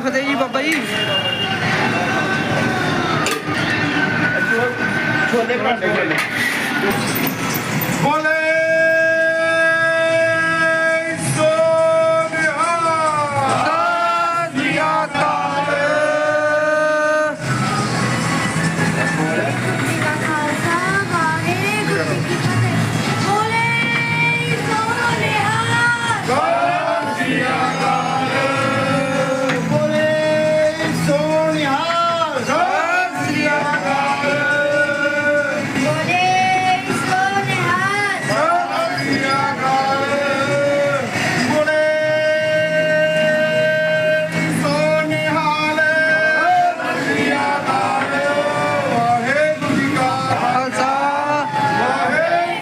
ਫਤਿਹ ਜੀ ਬਾਬਾ ਜੀ। ਬੋਲੇ।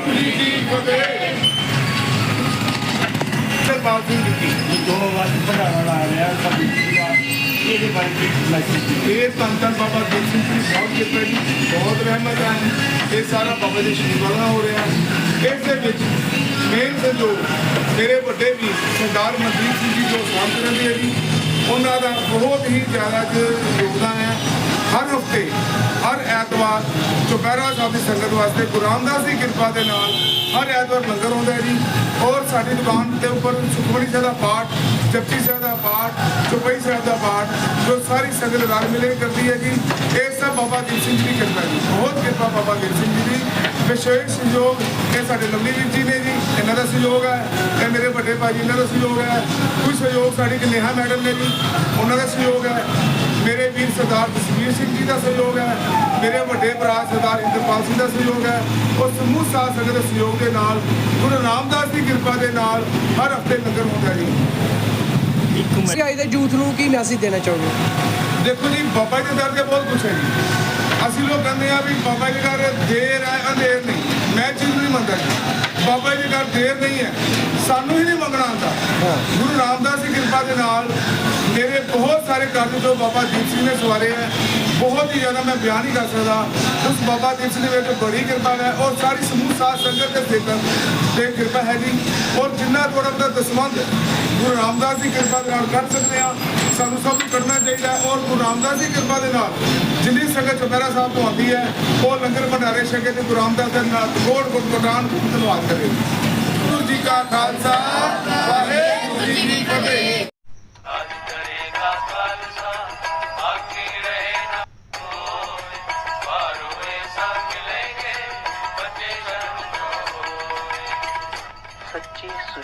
ਜੀ ਕੀ ਫਤਿਹ ਸਰਬਾਬ ਸਿੰਘ ਜੀ ਦੋ ਵਾਰ ਭੰਡਾਰਾ ਲਾ ਰਿਹਾ ਸਾਡੀ ਇਹਦੇ ਬਾਰੇ ਕੀ ਮੈਸੇਜ ਇਹ ਧੰਨ ਬਾਬਾ ਦੀਪ ਸਿੰਘ ਜੀ ਬਹੁਤ ਕਿਰਪਾ ਜੀ, ਬਹੁਤ ਰਹਿਮਤ ਹੈ। ਇਹ ਸਾਰਾ ਬਾਬਾ ਜੀ ਸ਼ਹੀਦਾਂ ਹੋ ਰਿਹਾ ਇਸ ਦੇ ਵਿੱਚ ਮੇਨ ਸਹਿਯੋਗ ਮੇਰੇ ਵੱਡੇ ਵੀ ਸਰਦਾਰ ਮਨਦੀਪ ਸਿੰਘ ਜੀ ਜੋ ਸਵਾਗਤ ਰਹਿੰਦੇ ਹੈ ਜੀ, ਉਹਨਾਂ ਦਾ ਬਹੁਤ ਹੀ ਜ਼ਿਆਦਾ ਯੋਗਦਾਨ ਚੁਪਹਿਰਾ ਸਾਹਿਬ ਦੀ ਸੰਗਤ ਵਾਸਤੇ ਗੁਰੂ ਰਾਮਦਾਸ ਦੀ ਕਿਰਪਾ ਦੇ ਨਾਲ। ਹਰ ਐਤਵਾਰ ਲੰਗਰ ਹੁੰਦਾ ਹੈ ਜੀ। ਔਰ ਸਾਡੀ ਦੁਕਾਨ ਦੇ ਉੱਪਰ ਸੁਖਮਨੀ ਸਾਹਿਬ ਦਾ ਪਾਠ, ਜਪਜੀ ਸਾਹਿਬ ਦਾ ਪਾਠ, ਚੁਪਈ ਸਾਹਿਬ ਦਾ ਪਾਠ, ਜੋ ਸਾਰੀ ਸੰਗਤ ਰਲ ਮਿਲ ਕੇ ਕਰਦੀ ਹੈ ਜੀ। ਇਹ ਸਭ ਬਾਬਾ ਦੀਪ ਸਿੰਘ ਜੀ ਦੀ ਕਿਰਪਾ ਜੀ। ਬਹੁਤ ਕਿਰਪਾ ਬਾਬਾ ਦੀਪ ਸਿੰਘ ਜੀ ਦੀ। ਵਿਸ਼ੇਸ਼ ਸਹਿਯੋਗ ਇਹ ਸਾਡੇ ਲੰਮੀ ਵੀਰ ਜੀ ਨੇ ਜੀ। ਇਹਨਾਂ ਦਾ ਸਹਿਯੋਗ ਹੈ। ਇਹ ਮੇਰੇ ਵੱਡੇ ਭਾਜੀ ਇਹਨਾਂ ਦਾ ਸਹਿਯੋਗ ਹੈ। ਕੋਈ ਸਹਿਯੋਗ ਸਾਡੀ ਕਨੇਹਾ ਮੈਡਮ ਨੇ ਜੀ। ਉਹਨਾਂ ਦਾ ਸਹਿਯੋਗ ਹੈ। ਮੇਰੇ ਵੀਰ ਸਰਦਾਰ ਜਸਵੀਰ ਸਿੰਘ ਜੀ ਦਾ ਸਹਿਯੋਗ ਹੈ ਮੇਰੇ ਵੱਡੇ ਭਰਾ ਸਰਦਾਰ ਇੰਦਰਪਾਲ ਸਿੰਘ ਦਾ ਸਹਿਯੋਗ ਹੈ ਔਰ ਸਮੂਹ ਸਾਧ ਸੰਗਤ ਦੇ ਸਹਿਯੋਗ ਦੇ ਨਾਲ ਗੁਰੂ ਰਾਮਦਾਸ ਦੀ ਕਿਰਪਾ ਦੇ ਨਾਲ ਹਰ ਹਫ਼ਤੇ ਲੰਗਰ ਹੁੰਦਾ ਜੀ। ਇੱਕ ਅੱਜ ਦੇ ਯੂਥ ਨੂੰ ਕੀ ਮੈਸੇਜ ਦੇਣਾ ਚਾਹੋਗੇ? ਦੇਖੋ ਜੀ ਬਾਬਾ ਜੀ ਦੇ ਦਰ ਤੇ ਬਹੁਤ ਕੁਛ ਹੈ ਜੀ। ਅਸੀਂ ਲੋਕ ਕਹਿੰਦੇ ਆ ਵੀ ਬਾਬਾ ਜੀ ਦਾ ਦੇਰ ਹੈ ਅੰਧੇਰ ਨਹੀਂ। ਮੈਂ ਚੀਜ਼ ਨਹੀਂ ਮੰਨਦਾ ਜੀ। ਬਾਬਾ ਜੀ ਦਾ ਦੇਰ ਨਹੀਂ ਹੈ। ਸਾਨੂੰ ਹੀ ਨਹੀਂ ਮੰਗਣਾ ਆਉਂਦਾ। ਗੁਰੂ ਰਾਮਦਾਸ ਦੀ ਕਿਰਪਾ ਦੇ ਨਾਲ ਮੇਰੇ ਬਹੁਤ ਜੋ ਬਾਬਾ ਦੀਪ ਸਿੰਘ ਨੇ ਸਵਾਰੇ ਹੈ, ਬਹੁਤ ਹੀ ਜ਼ਿਆਦਾ ਮੈਂ ਬਿਆਨ ਨਹੀਂ ਕਰ ਸਕਦਾ। ਉਸ ਬਾਬਾ ਦੀਪ ਸਿੰਘ ਦੇ ਵਿੱਚ ਬੜੀ ਕਿਰਪਾ ਹੈ ਔਰ ਸਾਰੀ ਸਮੂਹ, ਸਾਧ ਸੰਗਤ ਦੇ ਸੇਵਕ ਤੇ ਕਿਰਪਾ ਹੈ ਜੀ। ਔਰ ਜਿੰਨਾ ਥੋੜਾ ਦਾ ਦਸਵੰਦ ਗੁਰੂ ਰਾਮਦਾਸ ਦੀ ਕਿਰਪਾ ਦੇ ਨਾਲ ਕਰ ਸਕਦੇ ਆ ਸਾਨੂੰ ਸਭ ਨੂੰ ਕਰਨਾ ਚਾਹੀਦਾ ਔਰ ਗੁਰੂ ਰਾਮਦਾਸ ਦੀ ਕਿਰਪਾ ਦੇ ਨਾਲ ਜਿੰਨੀ ਸੰਗਤ ਚੁਪਹਿਰਾ ਸਾਹਿਬ ਤੋਂ ਆਉਂਦੀ ਹੈ, ਉਹ ਲੰਗਰ ਭੰਡਾਰੇ ਛਕੇ ਤੇ ਗੁਰੂ ਰਾਮਦਾਸ ਦੇ ਨਾਲ ਕੋਟ ਕੋਟ ਕੋਟਾਨ ਧੰਨਵਾਦ ਕਰੇ। ਗੁਰੂ ਜੀ ਕਾ ਖਾਲਸਾ, ਵਾਹਿਗੁਰੂ ਜੀ ਕੀ